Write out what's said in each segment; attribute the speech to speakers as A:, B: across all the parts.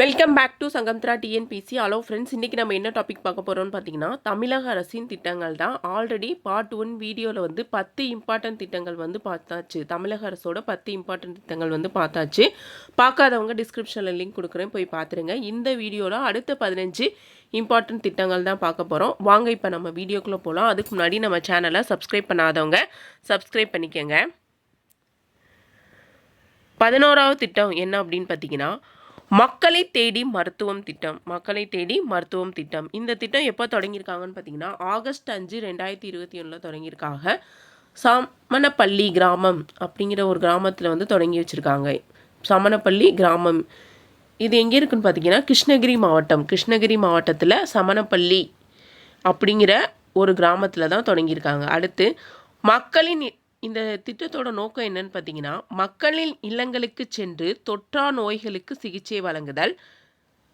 A: Welcome back to Sangamthra TNPSC hello friends இன்றைக்கி நம்ம என்ன டாபிக் பார்க்க போகிறோம்னு பார்த்தீங்கன்னா தமிழக அரசின் திட்டங்கள் தான். ஆல்ரெடி பார்ட் ஒன் வீடியோவில் வந்து பத்து இம்பார்ட்டன்ட் திட்டங்கள் வந்து பார்த்தாச்சு. தமிழக அரசோட பத்து இம்பார்ட்டன்ட் திட்டங்கள் வந்து பார்த்தாச்சு. பார்க்காதவங்க டிஸ்கிரிப்ஷனில் லிங்க் கொடுக்குறேன். போய் பார்த்துருங்க. இந்த வீடியோவில் அடுத்த பதினஞ்சு இம்பார்ட்டன்ட் திட்டங்கள் தான் பார்க்க போகிறோம் வாங்க இப்போ நம்ம வீடியோக்குள்ளே போகலாம் அதுக்கு முன்னாடி நம்ம சேனலை சப்ஸ்கிரைப் பண்ணாதவங்க சப்ஸ்கிரைப் பண்ணிக்கோங்க. பதினோராவது திட்டம் என்ன அப்படின்னு பார்த்தீங்கன்னா மக்களை தேடி மருத்துவம் திட்டம் மக்களை தேடி மருத்துவம் திட்டம். இந்த திட்டம் எப்போ தொடங்கியிருக்காங்கன்னு பார்த்தீங்கன்னா ஆகஸ்ட் அஞ்சு ரெண்டாயிரத்தி இருபத்தி ஒன்றில் தொடங்கியிருக்காங்க. சமணப்பள்ளி கிராமம் அப்படிங்கிற ஒரு கிராமத்தில் வந்து தொடங்கி வச்சுருக்காங்க. சமணப்பள்ளி கிராமம். இது எங்கே இருக்குன்னு பார்த்தீங்கன்னா கிருஷ்ணகிரி மாவட்டம். கிருஷ்ணகிரி மாவட்டத்தில் சமணப்பள்ளி அப்படிங்கிற ஒரு கிராமத்தில் தான் தொடங்கியிருக்காங்க. அடுத்து மக்களின் இந்த திட்டத்தோட நோக்கம் என்னன்னு பார்த்தீங்கன்னா மக்களின் இல்லங்களுக்கு சென்று தொற்றா நோய்களுக்கு சிகிச்சை வழங்குதல்.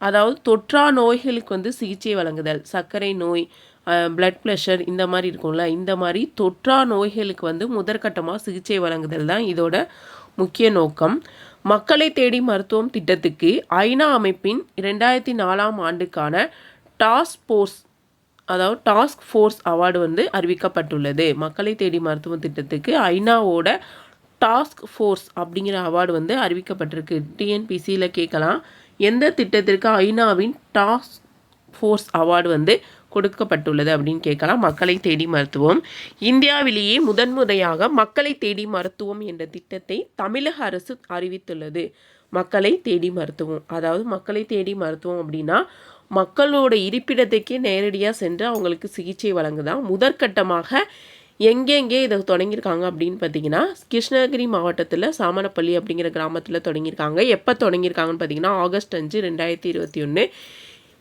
A: அதாவது தொற்றா நோய்களுக்கு வந்து சிகிச்சை வழங்குதல். சர்க்கரை நோய் பிளட் ப்ரெஷர் இந்த மாதிரி இருக்கும்ல இந்த மாதிரி தொற்றா நோய்களுக்கு வந்து முதற்கட்டமாக சிகிச்சை வழங்குதல் தான் இதோட முக்கிய நோக்கம். மக்களை தேடி மருத்துவம் திட்டத்துக்கு ஐநா அமைப்பின் இரண்டாயிரத்தி நாலாம் ஆண்டுக்கான டாஸ்க் ஃபோர்ஸ் அதாவது டாஸ்க் ஃபோர்ஸ் அவார்டு வந்து அறிவிக்கப்பட்டுள்ளது. மக்களை தேடி மருத்துவ திட்டத்துக்கு ஐநாவோட டாஸ்க் ஃபோர்ஸ் அப்படிங்கிற அவார்டு வந்து அறிவிக்கப்பட்டிருக்கு. டிஎன்பிசியில் கேட்கலாம். எந்த திட்டத்திற்கு ஐநாவின் டாஸ்க் ஃபோர்ஸ் அவார்டு வந்து கொடுக்கப்பட்டுள்ளது அப்படின்னு கேட்கலாம். மக்களை தேடி மருத்துவம். இந்தியாவிலேயே முதன்முறையாக மக்களை தேடி மருத்துவம் என்ற திட்டத்தை தமிழக அரசு அறிவித்துள்ளது. மக்களை தேடி மருத்துவம். அதாவது மக்களை தேடி மருத்துவம் அப்படின்னா மக்களோட இருப்பிடத்துக்கே நேரடியாக சென்று அவங்களுக்கு சிகிச்சை வழங்குதான். முதற்கட்டமாக எங்கெங்கே இதை தொடங்கியிருக்காங்க அப்படின்னு பார்த்தீங்கன்னா கிருஷ்ணகிரி மாவட்டத்தில் சாமனப்பள்ளி அப்படிங்கிற கிராமத்தில் தொடங்கியிருக்காங்க. எப்போ தொடங்கியிருக்காங்கன்னு பார்த்தீங்கன்னா ஆகஸ்ட் அஞ்சு ரெண்டாயிரத்தி இருபத்தி ஒன்று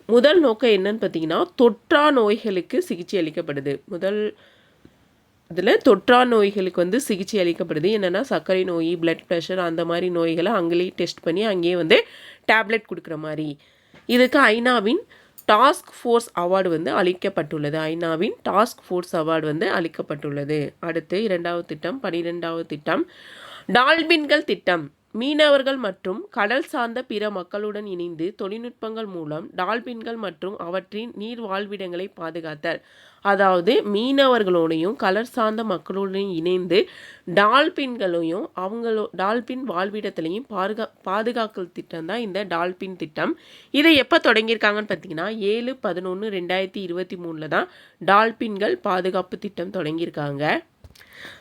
A: முதல் நோக்கம் என்னன்னு பார்த்தீங்கன்னா தொற்றா நோய்களுக்கு சிகிச்சை அளிக்கப்படுது. முதல் இதில் தொற்றா நோய்களுக்கு வந்து சிகிச்சை அளிக்கப்படுது. என்னென்னா சர்க்கரை நோய் பிளட் ப்ரெஷர் அந்த மாதிரி நோய்களை அங்கேயே டெஸ்ட் பண்ணி அங்கேயே வந்து டேப்லெட் கொடுக்குற மாதிரி. இதுக்கு ஐநாவின் டாஸ்க் ஃபோர்ஸ் அவார்டு வந்து அளிக்கப்பட்டுள்ளது. ஐநாவின் டாஸ்க் ஃபோர்ஸ் அவார்டு வந்து அளிக்கப்பட்டுள்ளது. அடுத்து இரண்டாவது திட்டம் பனிரெண்டாவது திட்டம். டால்பின்கள் திட்டம். மீனவர்கள் மற்றும் கடல் சார்ந்த பிற மக்களுடன் இணைந்து தொழில்நுட்பங்கள் மூலம் டால்பின்கள் மற்றும் அவற்றின் நீர் வாழ்விடங்களை பாதுகாத்தல். அதாவது மீனவர்களோடையும் கடல் சார்ந்த மக்களுடன் இணைந்து டால்பின்களையும் அவங்களோ டால்பின் வாழ்விடத்திலையும் பாதுகா பாதுகாக்கல் திட்டம் தான் இந்த டால்பின் திட்டம். இதை எப்போ தொடங்கியிருக்காங்கன்னு பார்த்தீங்கன்னா ஏழு பதினொன்று ரெண்டாயிரத்தி இருபத்தி மூணில் தான் டால்பின்கள் பாதுகாப்பு திட்டம் தொடங்கியிருக்காங்க.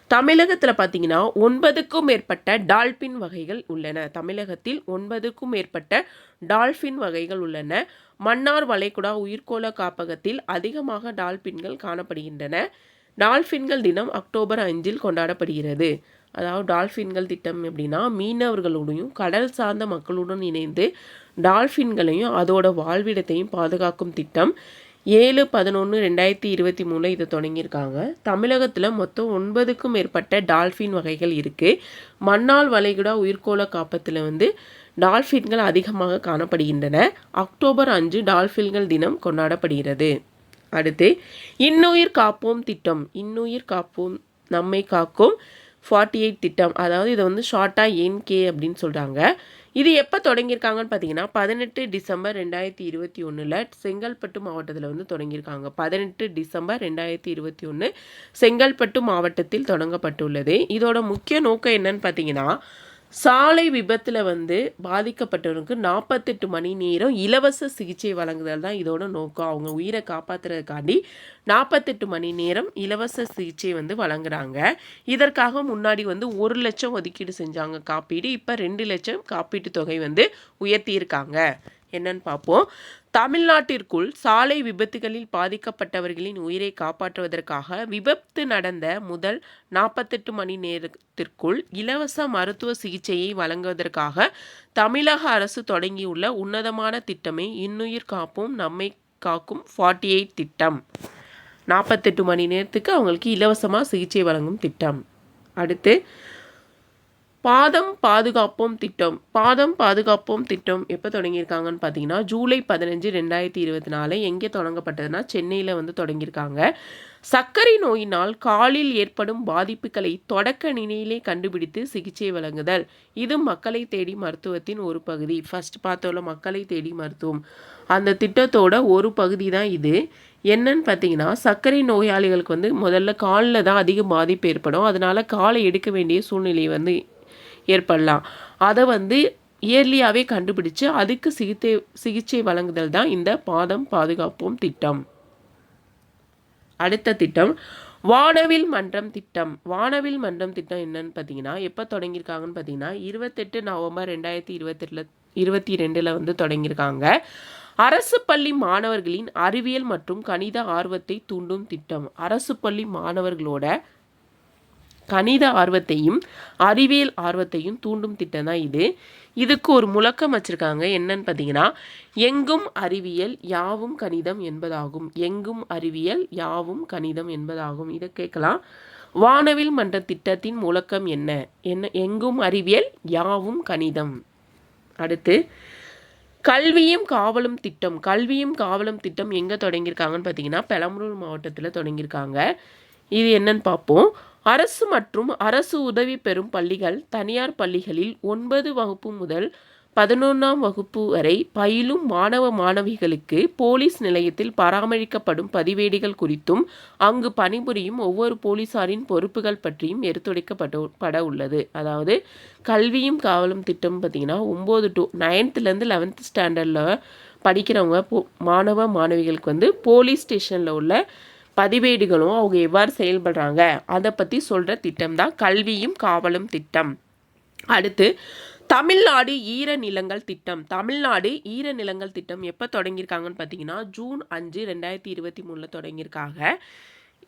A: தமிழகத்தில் பார்த்தீங்கன்னா ஒன்பதுக்கும் மேற்பட்ட டால்பின் வகைகள் உள்ளன. தமிழகத்தில் ஒன்பதுக்கும் மேற்பட்ட டால்பின் வகைகள் உள்ளன. மன்னார் வளைகுடா உயிர்கோள காப்பகத்தில் அதிகமாக டால்பின்கள் காணப்படுகின்றன. டால்பின்கள் தினம் அக்டோபர் அஞ்சில் கொண்டாடப்படுகிறது. அதாவது டால்ஃபின்கள் திட்டம் எப்படின்னா மீனவர்களுடையும் கடல் சார்ந்த மக்களுடன் இணைந்து டால்ஃபின்களையும் அதோட வாழ்விடத்தையும் பாதுகாக்கும் திட்டம். ஏழு பதினொன்று ரெண்டாயிரத்தி இருபத்தி மூணில் இதை தொடங்கியிருக்காங்க. தமிழகத்தில் மொத்தம் ஒன்பதுக்கும் மேற்பட்ட டால்ஃபின் வகைகள் இருக்குது மண்ணால் வளைகுடா உயிர்கோள காப்பத்தில் வந்து டால்ஃபின்கள் அதிகமாக காணப்படுகின்றன. அக்டோபர் அஞ்சு டால்ஃபின்கள் தினம் கொண்டாடப்படுகிறது. அடுத்து இன்னுயிர் காப்போம் திட்டம் இன்னுயிர் காப்போம் நம்மை காக்கும் ஃபார்ட்டி எயிட் திட்டம் அதாவது இதை வந்து ஷார்ட்டாக என்கே அப்படின்னு சொல்கிறாங்க இது எப்போ தொடங்கியிருக்காங்கன்னு பார்த்தீங்கன்னா பதினெட்டு டிசம்பர் ரெண்டாயிரத்தி இருபத்தி ஒன்றில் செங்கல்பட்டு மாவட்டத்தில் வந்து தொடங்கியிருக்காங்க. பதினெட்டு டிசம்பர் ரெண்டாயிரத்தி இருபத்தி ஒன்று செங்கல்பட்டு மாவட்டத்தில் தொடங்கப்பட்டுள்ளது. இதோட முக்கிய நோக்கம் என்னன்னு பார்த்தீங்கன்னா சாலை விபத்தில் வந்து பாதிக்கப்பட்டவருக்கு நாற்பத்தெட்டு மணி நேரம் இலவச சிகிச்சை வழங்குதல் தான் இதோட நோக்கம். அவங்க உயிரை காப்பாற்றுறதுக்காண்டி நாற்பத்தெட்டு மணி நேரம் இலவச சிகிச்சை வந்து வழங்குறாங்க. இதற்காக முன்னாடி வந்து ஒரு லட்சம் ஒதுக்கீடு செஞ்சாங்க. காப்பீடு இப்போ ரெண்டு லட்சம் காப்பீட்டு தொகை வந்து உயர்த்தியிருக்காங்க. என்னன்னு பார்ப்போம். தமிழ்நாட்டிற்குள் சாலை விபத்துகளில் பாதிக்கப்பட்டவர்களின் உயிரை காப்பாற்றுவதற்காக விபத்து நடந்த முதல் நாற்பத்தெட்டு மணி நேரத்திற்குள் இலவச மருத்துவ சிகிச்சையை வழங்குவதற்காக தமிழக அரசு தொடங்கியுள்ள உன்னதமான திட்டமே இன்னுயிர் காப்போம் நம்மை காக்கும் ஃபார்ட்டி எயிட் திட்டம். நாற்பத்தெட்டு மணி நேரத்துக்கு அவங்களுக்கு இலவசமாக சிகிச்சை வழங்கும் திட்டம். அடுத்து பாதம் பாதுகாப்போம் திட்டம். பாதம் பாதுகாப்போம் திட்டம் எப்போ தொடங்கியிருக்காங்கன்னு பார்த்தீங்கன்னா ஜூலை பதினஞ்சு ரெண்டாயிரத்தி இருபத்தி நாலு எங்கே தொடங்கப்பட்டதுன்னா சென்னையில் வந்து தொடங்கியிருக்காங்க. சர்க்கரை நோயினால் காலில் ஏற்படும் பாதிப்புகளை தொடக்க நிலையிலே கண்டுபிடித்து சிகிச்சை வழங்குதல். இது மக்களை தேடி மருத்துவத்தின் ஒரு பகுதி. ஃபர்ஸ்ட் பார்த்தோம்ல மக்களை தேடி மருத்துவம். அந்த திட்டத்தோட ஒரு பகுதி தான் இது. என்னன்னு பார்த்தீங்கன்னா சர்க்கரை நோயாளிகளுக்கு வந்து முதல்ல காலில் தான் அதிக பாதிப்பு ஏற்படும். அதனால் காலை எடுக்க வேண்டிய சூழ்நிலை வந்து ஏற்படலாம். அதை வந்து இயர்லியாகவே கண்டுபிடிச்சு அதுக்கு சிகிச்சை சிகிச்சை வழங்குதல் தான் இந்த பாதம் பாதுகாப்போம் திட்டம். அடுத்த திட்டம் வானவில் மன்றம் திட்டம். வானவில் மன்றம் திட்டம் என்னன்னு பார்த்தீங்கன்னா எப்போ தொடங்கியிருக்காங்கன்னு பார்த்தீங்கன்னா இருபத்தெட்டு நவம்பர் ரெண்டாயிரத்தி இருபத்தெட்டில் இருபத்தி ரெண்டில் வந்து தொடங்கியிருக்காங்க. அரசு பள்ளி மாணவர்களின் அறிவியல் மற்றும் கணித ஆர்வத்தை தூண்டும் திட்டம். அரசு பள்ளி மாணவர்களோட கணித ஆர்வத்தையும் அறிவியல் ஆர்வத்தையும் தூண்டும் திட்டம் தான் இது. இதுக்கு ஒரு முழக்கம் வச்சுருக்காங்க. என்னன்னு பார்த்தீங்கன்னா எங்கும் அறிவியல் யாவும் கணிதம் என்பதாகும். எங்கும் அறிவியல் யாவும் கணிதம் என்பதாகும். இதை கேட்கலாம். வானவில் மன்ற திட்டத்தின் முழக்கம் என்ன? என்ன எங்கும் அறிவியல் யாவும் கணிதம். அடுத்து கல்வியும் காவலும் திட்டம். கல்வியும் காவலும் திட்டம் எங்கே தொடங்கியிருக்காங்கன்னு பார்த்தீங்கன்னா பெரம்பலூர் மாவட்டத்தில் தொடங்கியிருக்காங்க. இது என்னன்னு பார்ப்போம். அரசு மற்றும் அரசு உதவி பெறும் பள்ளிகள் தனியார் பள்ளிகளில் ஒன்பது வகுப்பு முதல் பதினொன்றாம் வகுப்பு வரை பயிலும் மாணவ மாணவிகளுக்கு போலீஸ் நிலையத்தில் பராமரிக்கப்படும் பதிவேடுகள் குறித்தும் அங்கு பணிபுரியும் ஒவ்வொரு போலீசாரின் பொறுப்புகள் பற்றியும் எடுத்துரைக்கப்பட்டு பட உள்ளது. அதாவது கல்வியும் காவலும் திட்டம் பார்த்திங்கன்னா ஒம்பது டு நைன்த்துலேருந்து லெவன்த் ஸ்டாண்டர்டில் படிக்கிறவங்க போ மாணவ மாணவிகளுக்கு வந்து போலீஸ் ஸ்டேஷனில் உள்ள பதிவேடுகளும் அவங்க எவ்வாறு செயல்படுறாங்க? அதை பற்றி சொல்கிற திட்டம் தான் கல்வியும் காவலும் திட்டம். அடுத்து தமிழ்நாடு ஈர நிலங்கள் திட்டம். தமிழ்நாடு ஈர நிலங்கள் திட்டம் எப்போ தொடங்கியிருக்காங்கன்னு பார்த்தீங்கன்னா ஜூன் அஞ்சு ரெண்டாயிரத்தி இருபத்தி மூணில் தொடங்கியிருக்காங்க.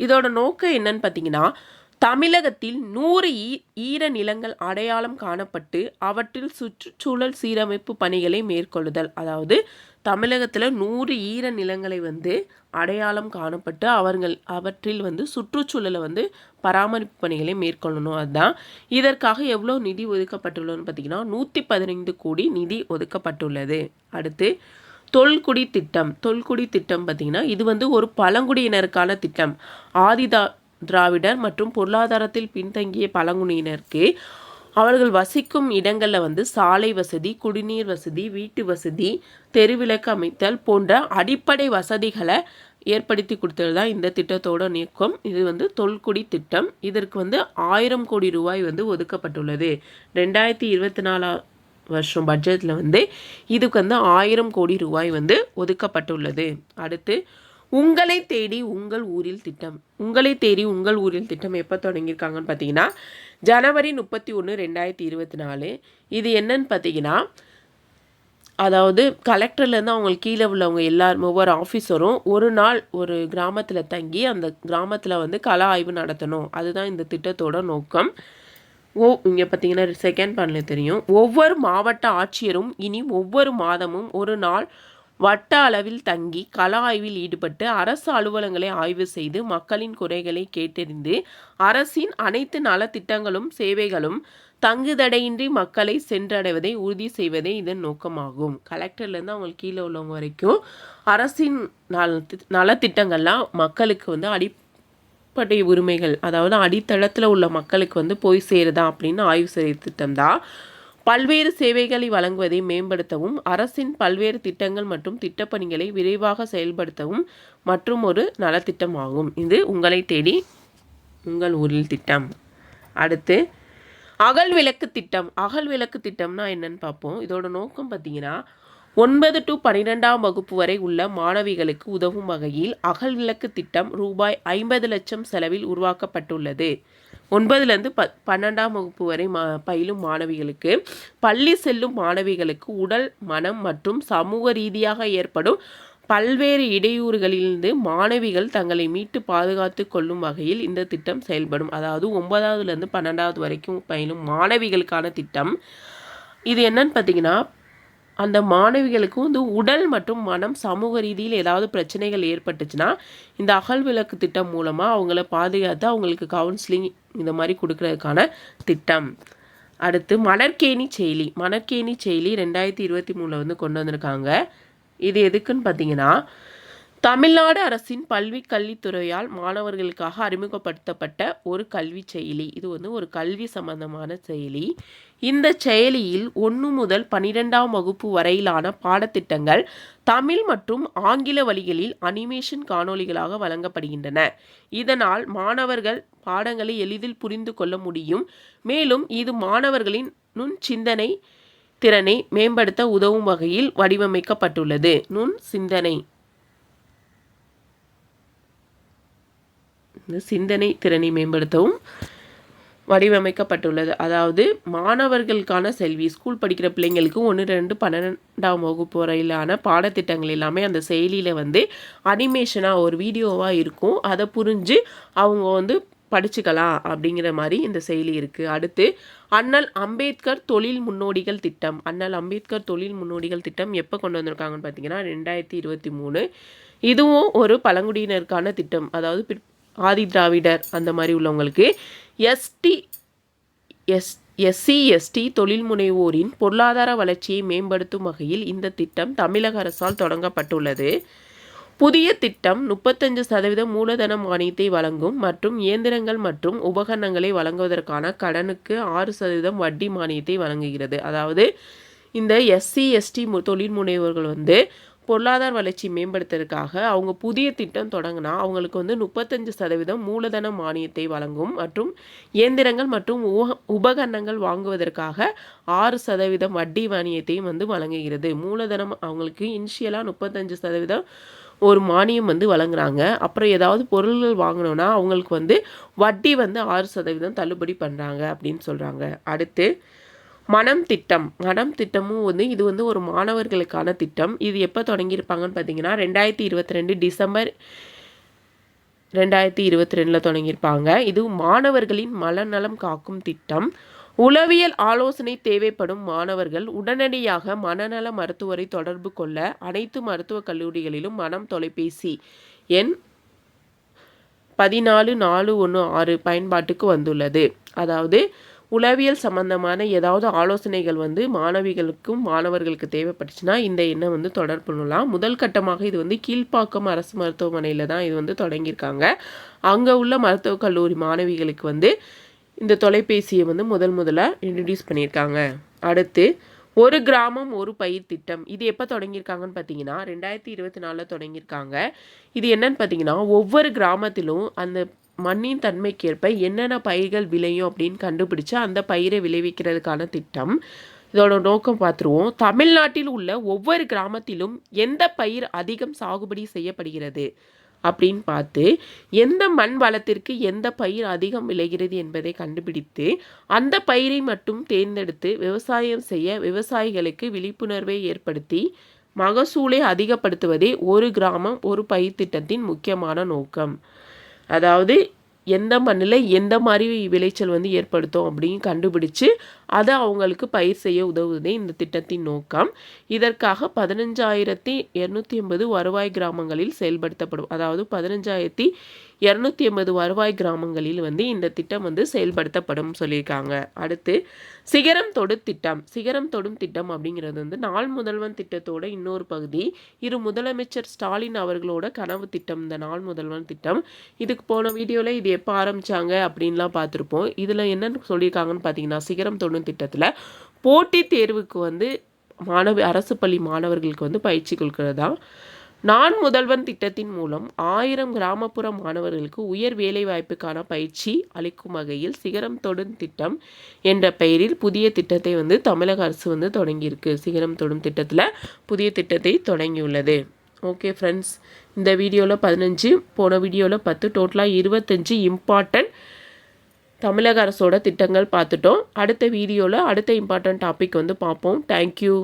A: இதோட நோக்கம் என்னன்னு பார்த்தீங்கன்னா தமிழகத்தில் நூறு ஈ ஈர நிலங்கள் அடையாளம் காணப்பட்டு அவற்றில் சுற்றுச்சூழல் சீரமைப்பு பணிகளை மேற்கொள்ளுதல். அதாவது தமிழகத்தில் நூறு ஈர நிலங்களை வந்து அடையாளம் காணப்பட்டு அவர்கள் அவற்றில் வந்து சுற்றுச்சூழலை வந்து பராமரிப்பு பணிகளை மேற்கொள்ளணும். அதுதான் இதற்காக எவ்வளோ நிதி ஒதுக்கப்பட்டுள்ளதுன்னு பார்த்தீங்கன்னா நூற்றி பதினைந்து கோடி நிதி ஒதுக்கப்பட்டுள்ளது. அடுத்து தொல்குடி திட்டம். தொல்குடி திட்டம் பார்த்திங்கன்னா இது வந்து ஒரு பழங்குடியினருக்கான திட்டம். ஆதிதா திராவிடர் மற்றும் பொருளாதாரத்தில் பின்தங்கிய பழங்குடியினருக்கு அவர்கள் வசிக்கும் இடங்களில் வந்து சாலை வசதி குடிநீர் வசதி வீட்டு வசதி தெருவிளக்கு அமைத்தல் போன்ற அடிப்படை வசதிகளை ஏற்படுத்தி கொடுத்தது தான் இந்த திட்டத்தோட நோக்கம். இது வந்து தொல்குடி திட்டம். இதற்கு வந்து ஆயிரம் கோடி ரூபாய் வந்து ஒதுக்கப்பட்டுள்ளது. ரெண்டாயிரத்தி இருபத்தி நாலாம் வருஷம் பட்ஜெட்டில் வந்து இதுக்கு வந்து ஆயிரம் கோடி ரூபாய் வந்து ஒதுக்கப்பட்டுள்ளது. அடுத்து உங்களை தேடி உங்கள் ஊரில் திட்டம். உங்களை தேடி உங்கள் ஊரில் திட்டம் எப்போ தொடங்கியிருக்காங்கன்னு பார்த்தீங்கன்னா ஜனவரி முப்பத்தி ஒன்று ரெண்டாயிரத்தி இருபத்தி நாலு. இது என்னன்னு பார்த்தீங்கன்னா அதாவது கலெக்டர்லேருந்து அவங்களுக்கு கீழே உள்ளவங்க எல்லாரும் ஒவ்வொரு ஆஃபீஸரும் ஒரு நாள் ஒரு கிராமத்தில் தங்கி அந்த கிராமத்தில் வந்து கல ஆய்வு நடத்தணும். அதுதான் இந்த திட்டத்தோட நோக்கம். ஓ இங்கே பார்த்தீங்கன்னா செகண்ட் பண்ணல தெரியும். ஒவ்வொரு மாவட்ட ஆட்சியரும் இனி ஒவ்வொரு மாதமும் ஒரு நாள் வட்ட அளவில் தங்கி கள ஆய்வில் ஈடுபட்டு அரசு அலுவலங்களை ஆய்வு செய்து மக்களின் குறைகளை கேட்டறிந்து அரசின் அனைத்து நலத்திட்டங்களும் சேவைகளும் தங்குதடையின்றி மக்களை சென்றடைவதை உறுதி செய்வதே இதன் நோக்கமாகும். கலெக்டர்லேருந்து அவங்களுக்கு கீழே உள்ளவங்க வரைக்கும் அரசின் நல நலத்திட்டங்கள்லாம் மக்களுக்கு வந்து அடிப்படை உரிமைகள் அதாவது அடித்தளத்தில் உள்ள மக்களுக்கு வந்து போய் சேருதா அப்படின்னு ஆய்வு செய்கிற திட்டம்தான். பல்வேறு சேவைகளை வழங்குவதை மேம்படுத்தவும் அரசின் பல்வேறு திட்டங்கள் மற்றும் திட்டப்பணிகளை விரைவாக செயல்படுத்தவும் மற்றும் ஒரு நலத்திட்டமாகும். இது உங்களை தேடி உங்கள் ஊரில் திட்டம். அடுத்து அகல் விளக்கு திட்டம். அகல் விளக்கு திட்டம்னா என்னன்னு பார்ப்போம். இதோட நோக்கம் பார்த்தீங்கன்னா ஒன்பது டு பன்னிரெண்டாம் வகுப்பு வரை உள்ள மாணவிகளுக்கு உதவும் வகையில் அகல் விளக்கு திட்டம் ரூபாய் ஐம்பது லட்சம் செலவில் உருவாக்கப்பட்டுள்ளது. ஒன்பதுலேருந்து ப பன்னெண்டாம் வகுப்பு வரை மா பயிலும் மாணவிகளுக்கு பள்ளி செல்லும் மாணவிகளுக்கு உடல் மனம் மற்றும் சமூக ரீதியாக ஏற்படும் பல்வேறு இடையூறுகளிலிருந்து மாணவிகள் தங்களை மீட்டு பாதுகாத்து கொள்ளும் வகையில் இந்த திட்டம் செயல்படும். அதாவது ஒன்பதாவதுலேருந்து பன்னெண்டாவது வரைக்கும் பயிலும் மாணவிகளுக்கான திட்டம். இது என்னன்னு பார்த்தீங்கன்னா அந்த மாணவிகளுக்கு வந்து உடல் மற்றும் மனம் சமூக ரீதியில் ஏதாவது பிரச்சனைகள் ஏற்பட்டுச்சுன்னா இந்த அகல் விளக்கு திட்டம் மூலமாக அவங்கள பாதுகாத்து அவங்களுக்கு கவுன்சிலிங் இந்த மாதிரி கொடுக்கறதுக்கான திட்டம். அடுத்து மணற்கேணி செயலி. மணற்கேணி செயலி ரெண்டாயிரத்தி இருபத்தி மூணில் வந்து கொண்டு வந்திருக்காங்க. இது எதுக்குன்னு பார்த்தீங்கன்னா தமிழ்நாடு அரசின் பல்வி கல்வித்துறையால் மாணவர்களுக்காக அறிமுகப்படுத்தப்பட்ட ஒரு கல்வி செயலி. இது வந்து ஒரு கல்வி சம்பந்தமான செயலி. இந்த செயலியில் ஒன்று முதல் பனிரெண்டாம் வகுப்பு வரையிலான பாடத்திட்டங்கள் தமிழ் மற்றும் ஆங்கில வழிகளில் அனிமேஷன் காணொளிகளாக வழங்கப்படுகின்றன. இதனால் மாணவர்கள் பாடங்களை எளிதில் புரிந்து கொள்ள முடியும். மேலும் இது மாணவர்களின் நுண் சிந்தனை திறனை மேம்படுத்த உதவும் வகையில் வடிவமைக்கப்பட்டுள்ளது. நுண் சிந்தனை. இந்த சிந்தனை திறனை மேம்படுத்தவும் வடிவமைக்கப்பட்டுள்ளது. அதாவது மாணவர்களுக்கான செல்வி ஸ்கூல் படிக்கிற பிள்ளைங்களுக்கு ஒன்று ரெண்டு பன்னெண்டாம் வகுப்பு வரையிலான பாடத்திட்டங்கள் எல்லாமே அந்த செயலியில் வந்து அனிமேஷனாக ஒரு வீடியோவாக இருக்கும். அதை புரிஞ்சு அவங்க வந்து படிச்சுக்கலாம் அப்படிங்கிற மாதிரி இந்த செயலி இருக்குது அடுத்து அண்ணல் அம்பேத்கர் தொழில் முன்னோடிகள் திட்டம். அண்ணல் அம்பேத்கர் தொழில் முன்னோடிகள் திட்டம் எப்போ கொண்டு வந்திருக்காங்கன்னு பார்த்தீங்கன்னா ரெண்டாயிரத்தி இருபத்தி மூணு. இதுவும் ஒரு பழங்குடியினருக்கான திட்டம். அதாவது ஆதி திராவிடர் அந்த மாதிரி உள்ளவங்களுக்கு எஸ்டி எஸ் எஸ்சி எஸ்டி தொழில் முனைவோரின் பொருளாதார வளர்ச்சியை மேம்படுத்தும் வகையில் இந்த திட்டம் தமிழக அரசால் தொடங்கப்பட்டுள்ளது. புதிய திட்டம் முப்பத்தஞ்சு சதவீதம் மூலதன மானியத்தை வழங்கும் மற்றும் இயந்திரங்கள் மற்றும் உபகரணங்களை வழங்குவதற்கான கடனுக்கு ஆறு சதவீதம் வட்டி மானியத்தை வழங்குகிறது. அதாவது இந்த எஸ்சி எஸ்டி தொழில் முனைவர்கள் வந்து பொருளாதார வளர்ச்சி மேம்படுத்துறதுக்காக அவங்க புதிய திட்டம் தொடங்கினா அவங்களுக்கு வந்து முப்பத்தஞ்சு சதவீதம் மூலதன மானியத்தை வழங்கும் மற்றும் இயந்திரங்கள் மற்றும் உபகரணங்கள் வாங்குவதற்காக ஆறு சதவீதம் வட்டி மானியத்தையும் வந்து வழங்குகிறது. மூலதனம் அவங்களுக்கு இனிஷியலாக முப்பத்தஞ்சு சதவீதம் ஒரு மானியம் வந்து வழங்குறாங்க. அப்புறம் ஏதாவது பொருள்கள் வாங்கினோன்னா அவங்களுக்கு வந்து வட்டி வந்து ஆறு சதவீதம் தள்ளுபடி பண்ணுறாங்க அப்படின்னு சொல்கிறாங்க அடுத்து மனம் திட்டம். மனம் திட்டமும் வந்து இது வந்து ஒரு மாணவர்களுக்கான திட்டம். இது எப்போ தொடங்கியிருப்பாங்கன்னு பார்த்தீங்கன்னா ரெண்டாயிரத்தி இருபத்தி ரெண்டு டிசம்பர் ரெண்டாயிரத்தி இருபத்தி ரெண்டில் தொடங்கியிருப்பாங்க. இது மாணவர்களின் மனநலம் காக்கும் திட்டம். உளவியல் ஆலோசனை தேவைப்படும் மாணவர்கள் உடனடியாக மனநல மருத்துவரை தொடர்பு கொள்ள அனைத்து மருத்துவக் கல்லூரிகளிலும் மனம் தொலைபேசி எண் பதினாலு நாலு ஒன்று ஆறு பயன்பாட்டுக்கு வந்துள்ளது. அதாவது உளவியல் சம்பந்தமான ஏதாவது ஆலோசனைகள் வந்து மாணவிகளுக்கும் மாணவர்களுக்கு தேவைப்பட்டுச்சுன்னா இந்த எண்ணை வந்து தொடர்பு பண்ணலாம். முதல் கட்டமாக இது வந்து கீழ்ப்பாக்கம் அரசு மருத்துவமனையில் தான் இது வந்து தொடங்கியிருக்காங்க. அங்கே உள்ள மருத்துவக் கல்லூரி மாணவிகளுக்கு வந்து இந்த தொலைபேசியை வந்து முதல் முதலாக இன்ட்ரடியூஸ் பண்ணியிருக்காங்க. அடுத்து ஒரு கிராமம் ஒரு பயிர் திட்டம். இது எப்போ தொடங்கியிருக்காங்கன்னு பார்த்தீங்கன்னா ரெண்டாயிரத்தி இருபத்தி நாலில் தொடங்கியிருக்காங்க. இது என்னன்னு பார்த்தீங்கன்னா ஒவ்வொரு கிராமத்திலும் அந்த மண்ணின் தன்மைக்கேற்ப என்னென்ன பயிர்கள் விளையும் அப்படின்னு கண்டுபிடிச்சு அந்த பயிரை விளைவிக்கிறதுக்கான திட்டம். இதோட நோக்கம் பார்த்துருவோம் தமிழ்நாட்டில் உள்ள ஒவ்வொரு கிராமத்திலும் எந்த பயிர் அதிகம் சாகுபடி செய்யப்படுகிறது? அப்படின்னு பார்த்து எந்த மண் வளத்திற்கு எந்த பயிர் அதிகம் விளைகிறது என்பதை கண்டுபிடித்து அந்த பயிரை மட்டும் தேர்ந்தெடுத்து விவசாயம் செய்ய விவசாயிகளுக்கு விழிப்புணர்வை ஏற்படுத்தி மகசூலை அதிகப்படுத்துவதே ஒரு கிராமம் ஒரு பயிர் திட்டத்தின் முக்கியமான நோக்கம். அதாவது எந்த மண்ணில் எந்த மாதிரி விளைச்சல் வந்து ஏற்படுத்தும் அப்படின்னு கண்டுபிடிச்சு அதை அவங்களுக்கு பயிர் செய்ய உதவுவதே இந்த திட்டத்தின் நோக்கம். இதற்காக பதினஞ்சாயிரத்தி இரநூத்தி எண்பது வருவாய் கிராமங்களில் செயல்படுத்தப்படும் அதாவது பதினஞ்சாயிரத்தி இரநூத்தி எண்பது வருவாய் கிராமங்களில் வந்து இந்த திட்டம் வந்து செயல்படுத்தப்படும் சொல்லியிருக்காங்க. அடுத்து சிகரம் தொடு திட்டம். சிகரம் தொடும் திட்டம் அப்படிங்கிறது வந்து நாள் முதல்வன் திட்டத்தோட இன்னொரு பகுதி. இரு முதலமைச்சர் ஸ்டாலின் அவர்களோட கனவு திட்டம் இந்த நாள் முதல்வன் திட்டம். இதுக்கு போன வீடியோவில் இது எப்போ ஆரம்பித்தாங்க அப்படின்லாம் பார்த்துருப்போம். இதில் என்னென்னு சொல்லியிருக்காங்கன்னு பார்த்தீங்கன்னா சிகரம் தொடும் திட்டத்தில் போட்டித் தேர்வுக்கு வந்து மாணவ அரசு பள்ளி மாணவர்களுக்கு வந்து பயிற்சி கொடுக்கறது தான் நான் முதல்வன் திட்டத்தின் மூலம் ஆயிரம் கிராமப்புற மாணவர்களுக்கு உயர் வேலைவாய்ப்புக்கான பயிற்சி அளிக்கும் வகையில் சிகரம் தொடும் திட்டம் என்ற பெயரில் புதிய திட்டத்தை வந்து தமிழக அரசு வந்து தொடங்கியிருக்கு. சிகரம் தொடும் திட்டத்தில் புதிய திட்டத்தை தொடங்கியுள்ளது. ஓகே ஃப்ரெண்ட்ஸ் இந்த வீடியோவில் பதினஞ்சு போன வீடியோவில் பத்து டோட்டலாக இருபத்தஞ்சி இம்பார்ட்டண்ட் தமிழக அரசோட திட்டங்கள் பார்த்துட்டோம். அடுத்த வீடியோவில் அடுத்த இம்பார்ட்டன்ட் டாபிக் வந்து பார்ப்போம். தேங்க்யூ